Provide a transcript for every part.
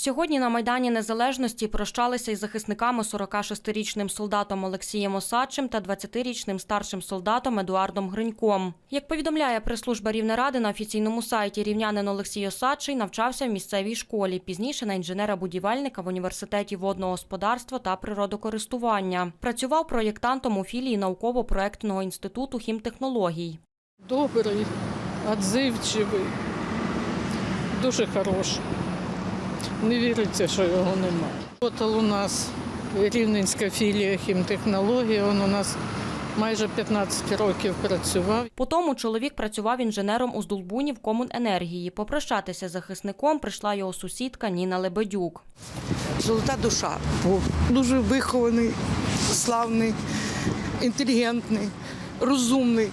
Сьогодні на Майдані Незалежності прощалися із захисниками 46-річним солдатом Олексієм Осадчим та 20-річним старшим солдатом Едуардом Гриньком. Як повідомляє прес-служба Рівнеради на офіційному сайті, рівнянин Олексій Осадчий навчався в місцевій школі, пізніше на інженера-будівельника в університеті водного господарства та природокористування. Працював проєктантом у філії науково-проектного інституту хімтехнологій. Добрий, відзивчивий, дуже хороший. Не віриться, що його немає. Работал у нас Рівненська філія хімтехнології, він у нас майже 15 років працював. По тому чоловік працював інженером у Здолбуні в Комуненергії. Попрощатися з захисником прийшла його сусідка Ніна Лебедюк. Золота душа був дуже вихований, славний, інтелігентний, розумний.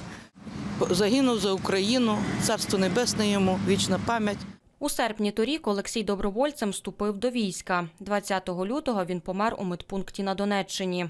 Загинув за Україну, царство небесне йому, вічна пам'ять. У серпні торік Олексій добровольцем вступив до війська. 20 лютого він помер у медпункті на Донеччині.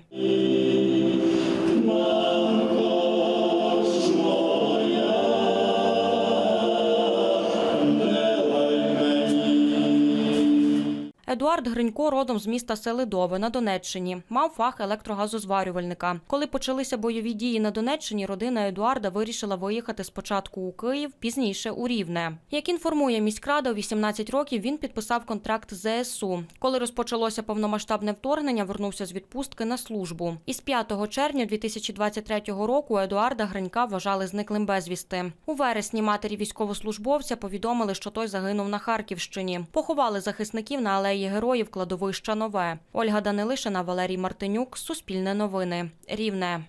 Едуард Гринько родом з міста Селидове на Донеччині. Мав фах електрогазозварювальника. Коли почалися бойові дії на Донеччині, родина Едуарда вирішила виїхати спочатку у Київ, пізніше у Рівне. Як інформує міськрада, у 18 років він підписав контракт з ЗСУ. Коли розпочалося повномасштабне вторгнення, вернувся з відпустки на службу. Із 5 червня 2023 року Едуарда Гринька вважали зниклим безвісти. У вересні матері військовослужбовця повідомили, що той загинув на Харківщині. Поховали захисників на алеї героїв кладовища Нове. Ольга Данилишина, Валерій Мартинюк. Суспільне новини. Рівне.